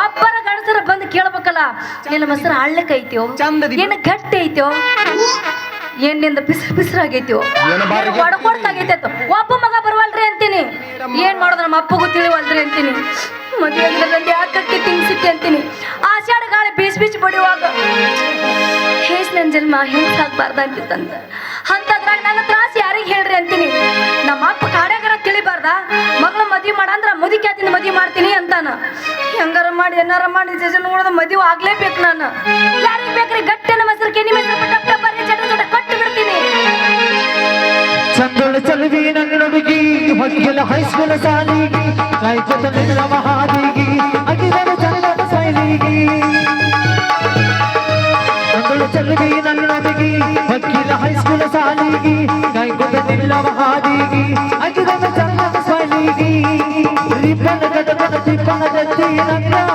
ಒಬ್ಬರ ಗಂಡಸರ ಬಂದು ಕೇಳ್ಬೇಕಲ್ಲ ಇಲ್ಲ ಮೊಸರು ಹಳ್ಳಕ್ಕೆ ಐತ್ಯೋ. ಏನು ಗಟ್ಟಿ ಐತ್ಯೋ ಎಣ್ಣಿಂದ ನಿಂದ ಬಿಸಿರು ಬಿಸಿರಾಗೈತ್ಯೋ? ಏನು ಬಾರಿ ಗಟ್ಟಿ? ಒಡಕೊಡ್ತಾಗೈತೆ ಒಬ್ಬ ಮಗ ಬರುವಲ್ರಿ ಅಂತೀನಿ. ಏನ್ ಮಾಡೋದು ನಮ್ಮ ಅಪ್ಪಗೂ ತಿಳಿವಲ್ರಿ ಅಂತೀನಿ. ಮದುವೆ ಆಗಿಲ್ಲದಂತೆ ಯಾಕಕ್ಕೆ ತಿನ್ಸಿತ್ತೆ ಅಂತೀನಿ. ಆಷಾಢ ಗಾಳಿ ಬೀಸ್ ಬೀಚ್ ಬಡಿಯುವಾಗ ಹೇಸ್ ನನ್ನ ಜನ್ಮ ಹಿಂಗ್ ಆಗ್ಬಾರ್ದ ಅಂತಿತ್ತಂತ ಅಂತದ್ರಾಗ ನನ್ನ ತ್ರಾಸ ಯಾರಿಗೆ ಹೇಳ್ರಿ ಅಂತೀನಿ. ನಮ್ಮ ಅಪ್ಪ ತಿಳಿಬಾರ್ದ ಮಗಳ ಮದ್ವಿ ಮಾಡ ಅಂದ್ರ ಮದಿ ಆತಿನ ಮದ್ವಿ ಮಾಡ್ತೀನಿ ಅಂತಾನ. ಹೆಂಗಾರ ಮಾಡಿ, ಏನಾರ ಮಾಡಿ ಜಜನ್ ನೋಡಿದ ಮದುವೆ ಆಗ್ಲೇಬೇಕು ನಾನು. ಯಾರಿಗೆ ಬೇಕ್ರಿ ಗಟ್ಟಿನ ಮೊಸರು, ಕೆನಿ ಮೊಸರು ಟಪ್ ಬರ್ರಿ ಚಟ ಚಟ ಬಿಡ್ತೀನಿ. ಚಂದಳ ಚಲವಿ ನನ್ನ ನುಡುಗಿ ಹೊಗ್ಗೆಲ ಹೈಸ್ಕೂಲ ಸಾಲಿಗಿ ಕಾಯ್ಕೊತ ನಿನ್ನ ಮಹಾದಿಗಿ ಅಗಿದರ ಚಂದಳ ಸೈಲಿಗಿ ಚಂದಳ ಚಲವಿ ನನ್ನ ನುಡುಗಿ ಹೊಗ್ಗೆಲ ಹೈಸ್ಕೂಲ ಸಾಲಿಗಿ ಸೈಲಿಗಿ ರಿಪ್ಪನ ಗಡಗಡ ತಿಪ್ಪನ ದತ್ತಿ ನನ್ನ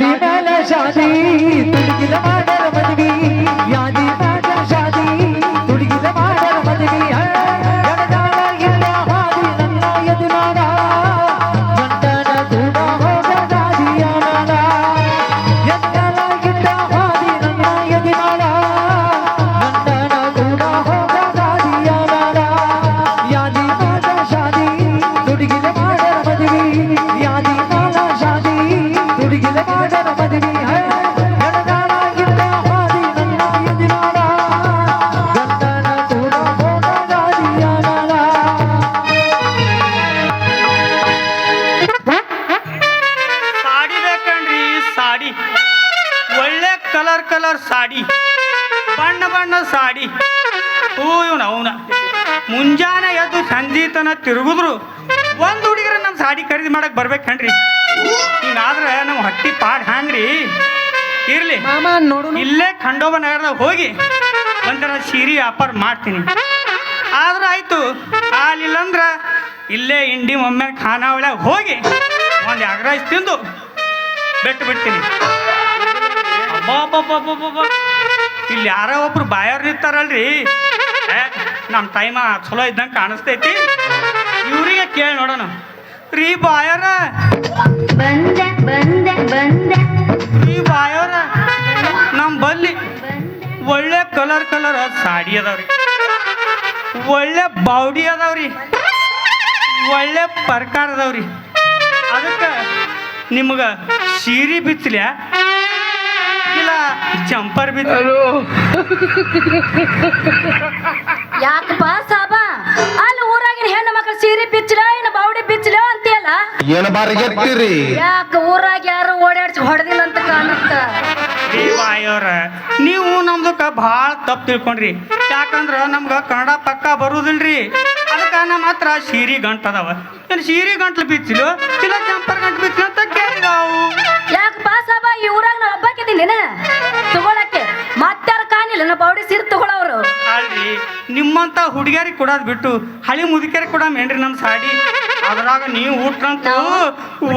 নবী ಹೂ ಇವ್ನ ಅವನ ಮುಂಜಾನೆ ಎದ್ದು ಸಂಜೆ ತನ ತಿರುಗಿದ್ರು ಒಂದು ಹುಡುಗರ ನಮ್ಮ ಸಾಡಿ ಖರೀದಿ ಮಾಡಕ್ ಬರ್ಬೇಕನ್ರಿ ಹಿಂಗಾದ್ರೆ ನಮ್ಮ ಹಟ್ಟಿ ಪಾಡ್ ಹ್ಯಾಂಗ್ರಿ? ಇರ್ಲಿ. ನೋಡು ಇಲ್ಲೇ ಖಂಡೋಬ ನಗರದಾಗ ಹೋಗಿ ಒಂಥರ ಸೀರೆ ವ್ಯಾಪಾರ ಮಾಡ್ತೀನಿ. ಆದ್ರೆ ಆಯ್ತು. ಹಾಲಿಲ್ಲಂದ್ರ ಇಲ್ಲೇ ಇಂಡಿ ಒಮ್ಮೆ ಖಾನಾವಳಿಯಾಗ ಹೋಗಿ ಒಂದು ಅಗ್ರೈಸ್ ತಿಂದು ಬಿಟ್ಟು ಬಿಡ್ತೀನಿ. ಇಲ್ಲಿ ಯಾರೋ ಒಬ್ರು ಬಾಯರ್ ನಿಂತಾರಲ್ರಿ? ನಮ್ಮ ಟೈಮ ಚಲೋ ಇದ್ದಂಗೆ ಕಾಣಿಸ್ತೈತಿ. ಇವರಿಗೆ ಕೇಳಿ ನೋಡೋಣ. ರೀ ಬಾಯರ ಬಂದೆ ಬಂದೆ ಬಂದೆ. ರೀ ಬಾಯರ ನಮ್ಮ ಬಲ್ಲಿ ಒಳ್ಳೆ ಕಲರ್ ಕಲರ್ ಸಾಡಿ ಅದಾವ್ರಿ. ಒಳ್ಳೆ ಬಾವಡಿ ಅದಾವ್ರಿ. ಒಳ್ಳೆ ಪ್ರಕಾರ ಅದಾವ್ರಿ. ಅದಕ್ಕೆ ನಿಮ್ಗೆ ಸೀರೆ ಬಿಚ್ಚಲ್ಯಾ? ಇಲ್ಲ ಜಂಪರ್ ಬಿಚ್ಚ ಏನು ಬಾರಿ ಗೆತ್ತಿರಿ ಯಾಕ ಊರಾಗ ಯಾರು ಓಡಾಡ್ಸಿ ಹೊಡೆದಿಲ್ಲ ಅಂತ ಕಾಣುತ್ತ? ನೀವು ನಮ್ದಕ್ಕ ಭಾಳ ತಪ್ಪು ತಿಳ್ಕೊಂಡ್ರಿ. ಯಾಕಂದ್ರ ನಮ್ಗ ಕನ್ನಡ ಪಕ್ಕ ಬರುದಿಲ್ರಿ. ಅದಕ್ಕ ನಮ್ಮ ಹತ್ರ ಶೀರಿ ಗಂಟದವ ಅದಾವ. ಏನು ಸೀರೆ ಗಂಟ್ಲು ಬಿಚ್ಚಿಲು? ಇಲ್ಲ ಜಂಪರ್ ಗಂಟು ಬಿಚ್ಚಲು ಅಂತ ಕೇಳಿದಾವು. ಪಾಸ್ ಸಾಬ ಈ ಊರಾಗ ನಾ ಒಬ್ಬಾಕಿದ್ದೀನ ನಿಮ್ಮಂತ ಹುಡುಗಿಯರಿಗೆ ಕೊಡೋದು ಬಿಟ್ಟು ಹಳಿ ಮುದುಕಿಯರಿಗೆ ಕೊಡಮೇನ್ರಿ ನಮ್ಮ ಸಾಡಿ? ಅದ್ರಾಗ ನೀವು ಊಟ್ರಂತೂ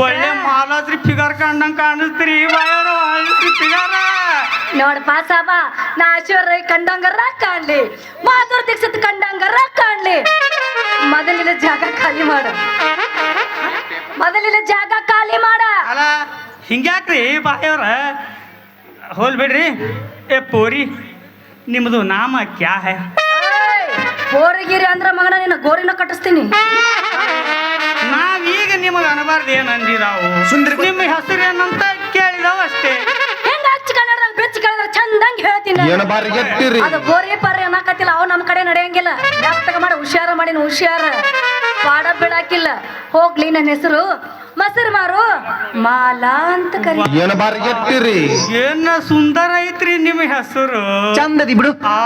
ಒಳ್ಳೆ ಮಾಲಾದ್ರಿ ಫಿಗರ್ ಕಂಡಂಗೆ ಕಾಣಿಸ್ತೀರಿ ಬಾಯ್ ಫಿಗರ. ನೋಡಪ್ಪ ಸಾಬ ನಾ ಐಶ್ವರ್ಯ ಕಂಡಂಗರ ಕಾಣ್ಲಿ ಮಾಧುರ್ ದೀಕ್ಷಿತ್ ಕಂಡಂಗರ ಕಾಣ್ಲಿ ಮೊದಲಿನ ಜಾಗ ಖಾಲಿ ಮಾಡ. ಮೊದಲಿನ ಜಾಗ ಖಾಲಿ ಮಾಡ. ಅಲ್ಲ ಹಿಂಗ್ಯಾಕ್ರಿ ಬಾಯವ್ರ ಹೋಲ್ ಬಿಡ್ರಿ. ಏ ಪೋರಿ ನಿಮ್ಮದು ನಾಮ ಕ್ಯಾ ಹೈ? ಗೋರಿಗಿರಿ ಅಂದ್ರ ಮಗನ ನಿನ್ನ ಗೋರಿನ ಕಟ್ಟಿಸ್ತೀನಿ. ನಾವೀಗ ನಿಮಗೆ ಅನಬಾರ್ದು ಏನ್ ಅಂದಿದಾವು ಸುಂದ್ರಿ ನಿಮ್ಮ ಹೆಸರು ಏನಂತ ಕೇಳಿದಾವ ಅಷ್ಟೇ. ಹೆಂಗ ಹಚ್ಚ ಕನ್ನಡದಾಗ ಬೆಚ್ಚ ಕೇಳಿದ್ರ ಚಂದಂಗ್ ಹೇಳ್ತೀನಿ. ಏನು ಬಾರಿಗೆಟ್ಟಿರಿ ಅದು ಗೋರಿ ಪಾರಿ ಅನ್ನಕತ್ತಿಲ್ಲ ಅವು ನಮ್ಮ ಕಡೆ ನಡೆಯಂಗಿಲ್ಲ. ಜ್ಞಾಪಕ ಮಾಡಿ ಹುಷಾರ ಮಾಡಿನ ಹುಷಾರ. ಪಾಡ ಬಿಡಾಕಿಲ್ಲ. ಹೋಗ್ಲಿ ನನ್ನ ಹೆಸರು. ಮೊಸರು ಮಾರು. ಮಾಲಾ ಅಂತ ಕರಿ. ಏನು ಬಾರಿಗೆಟ್ಟಿರಿ ಏನ ಸುಂದರ ಐತ್ರಿ ನಿಮ್ಮ ಹೆಸರು? ಚಂದದಿ ಬಿಡು. ಆ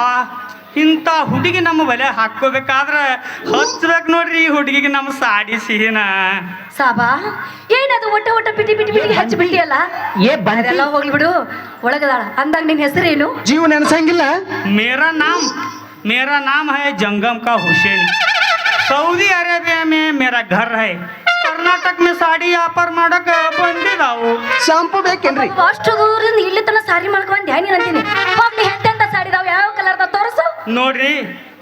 ಇಂಥ ಹುಡುಗಿ ನಮ್ಮ ಒಲೆ ಹಾಕೋಬೇಕಾದ್ರೆ ಹಚ್ಚಬೇಕು ನೋಡ್ರಿ ಈ ಹುಡುಗಿಗೆ ನಮ್ಮ ಸಾಡಿ ಸಿಹಿನ ಸಾಬಾ ಏನದು ಒಟ್ಟ ಒಟ್ಟ ಬಿಟ್ಟಿ ಬಿಟಿ ಬಿಟಿ ಹಚ್ಚಿ ಬಿಟ್ಟಿಯಲ್ಲ? ಏ ಬಂದೆಲ್ಲ ಹೋಗ್ಲಿ ಬಿಡು ಒಳಗದಾಳ. ಅಂದಾಗ ನಿನ್ನ ಹೆಸರೇನು ಜೀವನ ನೆನಸಂಗಿಲ್ಲ ಮೇರಾ ನಾಮ್ ಮೇರಾ ನಾಮ ಹೈ ಜಂಗಮ್ ಕಾ ಹುಸೇನ್. ಸೌದಿ ಅರೇಬಿಯಾ ಮೇ ಮೇರಾ ಘರ್ ಹೈ. ಕರ್ನಾಟಕ ಮೇ ಸಾಡಿ ವ್ಯಾಪಾರ ಮಾಡಕ ಬಂದಿದಾವು. ಶಾಂಪು ಬೇಕೇನ್ರಿ? ಅಷ್ಟು ದೂರದಿಂದ ಇಲ್ಲಿ ತನ ಸಾರಿ ಮಾಡ್ಕೊಂಡ್ ಧ್ಯಾನ ಅಂತೀನಿ ಹೋಗ್ಲಿ ಹೆಂತೆ ಅಂತ ಸಾಡಿದಾವ ಯಾವ ನೋಡ್ರಿ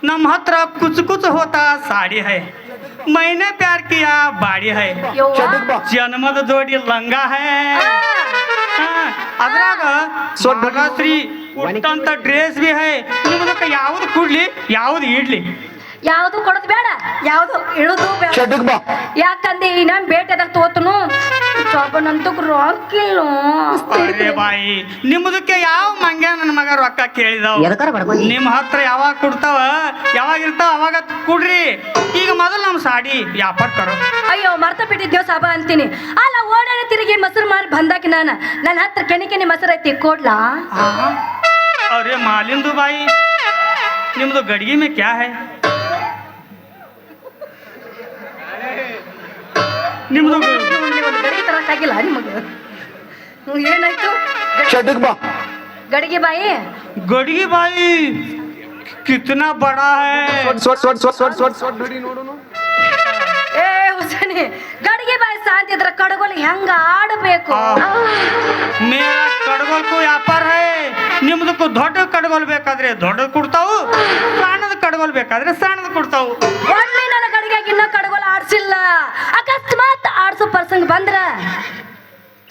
ನಮ್ಮ ಹತ್ರ ಕುಚ್ ಕುಚ್ ಹೋತ ಸಾಡಿ ಹೈ. ಮೈನೆ ಪ್ಯಾರ್ ಕಿಯಾ ಬಾಡಿ ಹೈ. ಜನ್ಮದ ಜೋಡಿ ಲಂಗ ಹೈ. ಅದ್ರಾಗ ಸ್ವರ್ಗಶ್ರೀ ಉಟ್ಟಂತ ಡ್ರೆಸ್ ಬಿ ಹೈ. ನಿಮ್ದಕ್ಕೆ ಯಾವ್ದು ಕೊಡ್ಲಿ ಯಾವ್ದು ಇಡ್ಲಿ? ಯಾವುದು ಕೊಡೋದು ಬೇಡ ಯಾವುದು ಇಳುದು ಬೇಡ. ಯಾಕಂದ್ರೆ ಈ ನಮ್ ಬೇಟೆದಾಗ ತೋತನು ಚೊಬ್ಬನಂತೂ ರೊಕ್ಕಿಲ್ಲ ಅರೆ ಬಾಯಿ ನಿಮ್ಮದಕ್ಕೆ ಯಾವ ಮಂಗ್ಯ ನನ್ನ ಮಗ ರೊಕ್ಕ ಕೇಳಿದಾವ? ಎದಕ್ಕಾರ ಬಡ್ಕೊಂಡಿ ನಿಮ್ಮ ಹತ್ರ ಯಾವಾಗ ಕೊಡ್ತಾವ? ಯಾವಾಗ ಇರ್ತಾವ? ಅವಾಗ ಕೊಡ್ರಿ. ಈಗ ಮೊದಲು ನಮ್ಮ ಸಾಡಿ ವ್ಯಾಪಾರ ಕರೋ. ಅಯ್ಯೋ ಮರ್ತ ಬಿಟ್ಟಿದ್ದೇವ್ ಸಾಬಾ ಅಂತೀನಿ. ಅಲ್ಲ ಓಡಾಡಿ ತಿರುಗಿ ಮೊಸರು ಮಾರಿ ಬಂದಾಕಿ ನಾನು. ನನ್ನ ಹತ್ರ ಕೆನಿ ಕೆನಿ ಮೊಸರು ಐತಿ ಕೊಡ್ಲಾ? ಅರೆ ಮಾಲಿಂದು ಬಾಯಿ ನಿಮ್ದು ಗಡಿಗೆ ಮೇ ಕ್ಯಾ ಹೈ? ನಿಮ್ದು ತರಕ್ಕಾಗಿಲ್ಲ ನಿಮಗೆ. ಏನಾಯ್ತು? ಚಟಕ್ ಬಾ. ಗಡಿಗೆ ಬಾಯಿ? ಗಡಿಗೆ ಬಾಯಿ. ಕಿತ್ನಾ ಬಡಾ ಹೈ. ಸ್ವಟ್ ಸ್ವಟ್ ಸ್ವಟ್ ಸ್ವಟ್ ಸ್ವಟ್ ಸ್ವಟ್ ಬಿಡಿ ನೋಡುನು. ಏ ಹುಸೇನಿ ಗಡಿಗೆ ಬಾಯಿ ಶಾಂತಿ ಇದ್ರ ಕಡಗೋಲ್ ಹೆಂಗ ಆಡಬೇಕು? ಕಡಗೋಲ್ಕು ಕಡ್ಗೋಲ್ಕು ವ್ಯಾಪಾರ ಹೈ. ನಿಮ್ದಕ್ಕೂ ದೊಡ್ಡ ಕಡಗೋಲ್ ಬೇಕಾದ್ರೆ ದೊಡ್ಡ ಕೊಡ್ತಾವು ಸಣ್ಣದ ಕಡಗೋಲ್ ಬೇಕಾದ್ರೆ ಸಣ್ಣದ ಕೊಡ್ತಾವು. ಒಮ್ಮೆ ನನ್ನ ಗಡಿಗೆ ಇನ್ನ ಕಡಗೋಲ್ ಆಡ್ಸಿಲ್ಲ.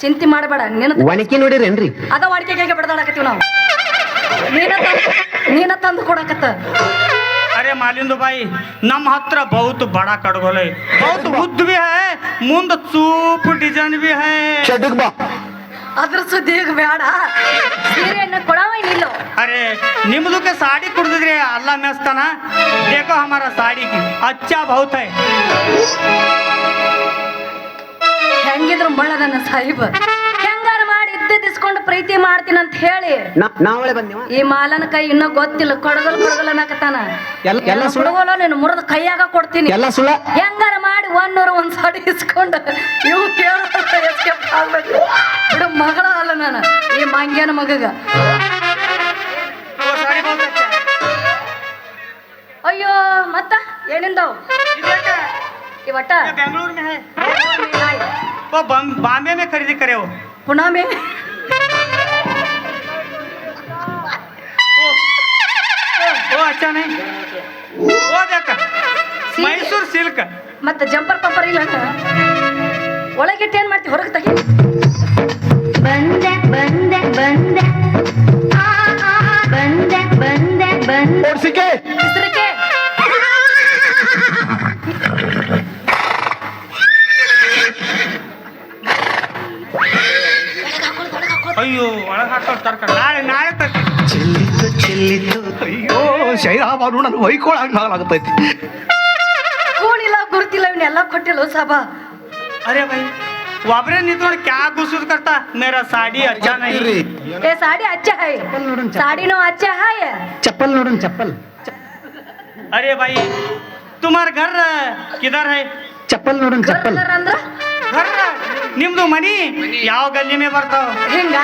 ಚಿಂತೆ ಮಾಡಬೇಡ ನಿನ್ನ ಒಣಕಿ ನೋಡಿರಿ ಏನ್ರಿ ಅದ ಒಣಕಿ ಹೇಗೆ ಬಿಡದಾಡಕತ್ತೀವಿ ನಾವು. ನೀನ ತಂದು ಕೊಡಕತ್ತ. ಅರೆ ಮಾಲಿಂದು ಬಾಯಿ ನಮ್ಮ ಹತ್ರ ಬಹುತ ಬಡ ಕಡಗೊಲೆ. ಬಹುತ ಉದ್ದ ಭಿ ಹೈ ಮುಂದ ಚೂಪ್ ಡಿಸೈನ್ ಬಿ ಹೈ. ಚಡಕ್ ಬಾ. ಅದರ ಸುದೀಗ ಬೇಡ ಸೀರೆಯನ್ನ ಕೊಡವ ಇಲ್ಲ ಅರೆ ನಿಮ್ಮದಕ್ಕೆ ಸಾಡಿ ಕೊಡ್ತಿದ್ರೆ ಅಲ್ಲ ಮೆಸ್ತನ ಬೇಕೋ ಹಮಾರ ಸಾಡಿ ಕಿ ಅಚ್ಚಾ ಬಹುತ ಹೈ. ಹೆಂಗಿದ್ರು ಮಳ್ಳ ನನ್ನ ಹೆಂಗಾರ ಮಾಡಿ ಇದ್ದಿದ್ದಿಸ್ಕೊಂಡು ಪ್ರೀತಿ ಮಾಡ್ತೀನಿ ಅಂತ ಹೇಳಿ ನಾವಳೆ ಈ ಮಾಲನ ಕೈ ಇನ್ನೂ ಗೊತ್ತಿಲ್ಲ ಕೊಡಗಲ್ ಕೊಡಗಲ್ ಅನ್ನಕತ್ತಾನ. ಎಲ್ಲ ಸುಡಗೋಲೋ ನೀನು ಮುರದ ಕೈಯಾಗ ಕೊಡ್ತೀನಿ. ಎಲ್ಲ ಸುಳ ಹೆಂಗಾರ ಮಾಡಿ ಒಂದೂರು ಒಂದ್ ಸಾಡಿ ಇಸ್ಕೊಂಡು ಇವು ಎಸ್ಕೇಪ್ ಮಗಳ ಅಲ್ಲ ನಾನು ಈ ಮಂಗ್ಯನ ಮಗಗ. ಅಯ್ಯೋ ಮತ್ತ? ಏನಿಂದವು? ಇವಟ್ಟ ಬೆಂಗಳೂರಿನ ಇವಟ್ಟ ये बेंगलुरु में है वो बम- बॉम्बे में खरीदी करे हो ಪುನಾಮೆ वो अच्छा नहीं वो देख मैसूर सिल्क ಮತ್ತ ಜಂಪರ್ ಪಂಪರ್ ಇಲ್ಲ ಒಳಗಿಟ್ಟು ಏನ್ ಮಾಡ್ತಿ ಹೊರಗೆ ತೆಗಿ ಬಂದೆ ಬಂದೆ ಬಂದೆ ಆ, ಆ, ಬಂದೆ ಬಂದೆ ಬಂದೆ ಚೆಲ್ಲಿತು ಚೆಲ್ಲಿತು ಅಯ್ಯೋ ಶೈರಾಬಾನು ನನ್ನ ಹೊಯ್ಕೊಳಂಗ್ ಆಗತೈತಿ ಕೂಣಿಲ್ಲ ಗುರುತಿಲ್ಲ ಇವನ್ನೆಲ್ಲ ಕೊಟ್ಟಿಲ್ಲ ಸಾಬಾ अरे भाई वाबरे नितोड़ क्या गुस्सा करता मेरा साड़ी अच्छा नहीं ए साड़ी अच्छा है साड़ी नो अच्छा है ಚಪ್ಪಲ್ ನೋಡೋಣ ಚಪ್ಪಲ್ अरे भाई तुम्हारा घर किधर है ಚಪ್ಪಲ್ ನೋಡೋಣ ಚಪ್ಪಲ್ ಕರ್ಕರ್ ಅಂದ್ರ घर ನಿಮ್ದು ಮನಿ ಯಾವ ಗಲ್ಲಿ ಮೇ ಬರ್ತಾವ ಹಿಂಗ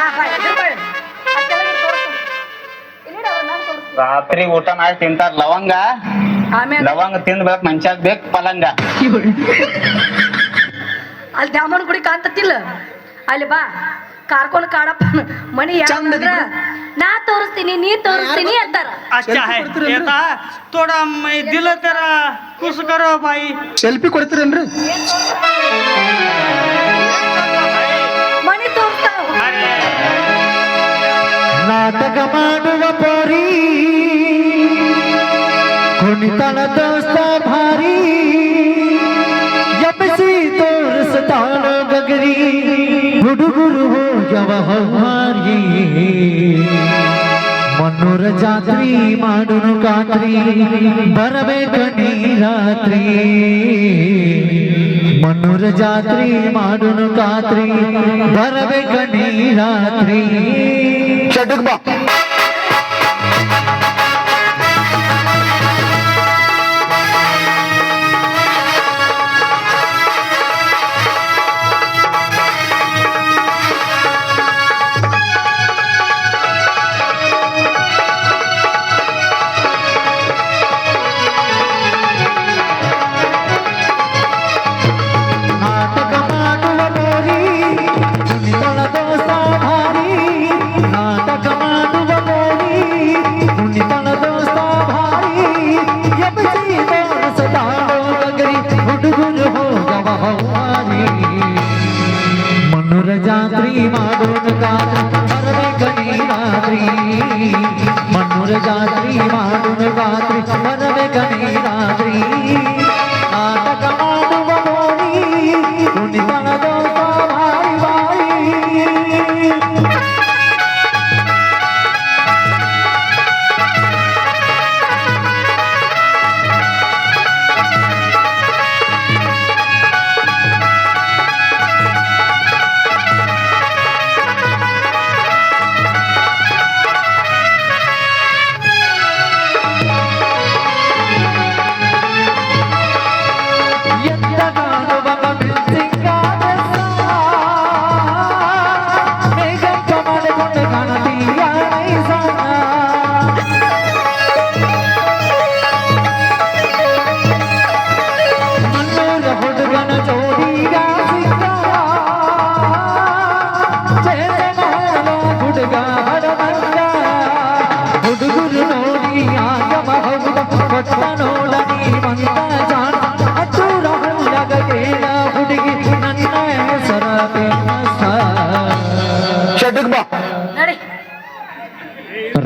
ರಾತ್ರಿ ಊಟ ಮಾಡಿ ತಿಂತಾರ ಲವಂಗ ಆಮೇಲೆ ಲವಂಗ ತಿಂದ್ಬೇಕು ಮನ್ಷಾಗ್ ಬೇಕು ಪಲಂಗ ಅಲ್ಲಿ ದ್ಯಾಮನ್ ಗುಡಿ ಕಾಣ್ತತಿಲ್ಲ ಅಲ್ಲಿ ಬಾ ಕಾರ್ಕೊಂಡ್ ಕಾಡಪ್ಪ ಮನಿ ಯಾಕಂದ್ರ ನಾ ತೋರಿಸ್ತೀನಿ ನೀ ತೋರಿಸ್ತೀನಿ ಅಂತಾರ अच्छा है येता थोड़ा मैं दिल तेरा खुश करो भाई ಸೆಲ್ಫಿ ಕೊಡ್ತೀರೇನ್ರಿ ಮನಿ ತೋರ್ಸ್ पारी। भारी। गगरी। गुरु हो मनोर जात्री मानुन कात्री बरवे कनी रात्री। मनोर जात्री मानुन कात्री बरवे कनी रात्री। ஷட்டுக்கு जाती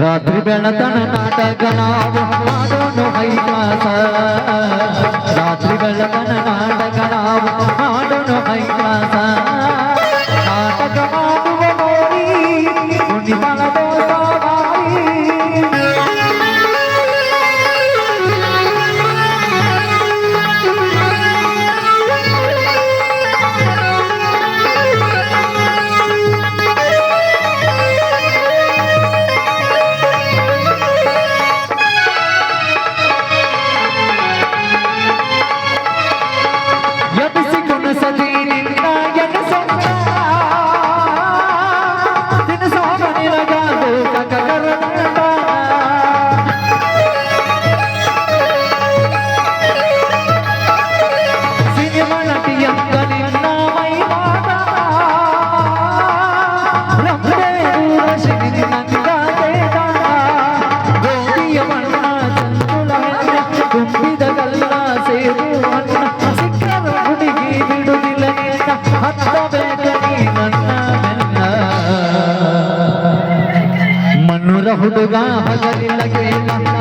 ರಾತ್ರಿ ಬೆಳತನ ನಾಟಕ ನಾವು ಮಾಡೋಣ ಹೈಲಾಸ ರಾತ್ರಿ ಬೆಳತನ ನಾಟಕ ನಾವು ಮಾಡೋಣ ಹೈಲಾಸ હૃદગા ભગત લગેલા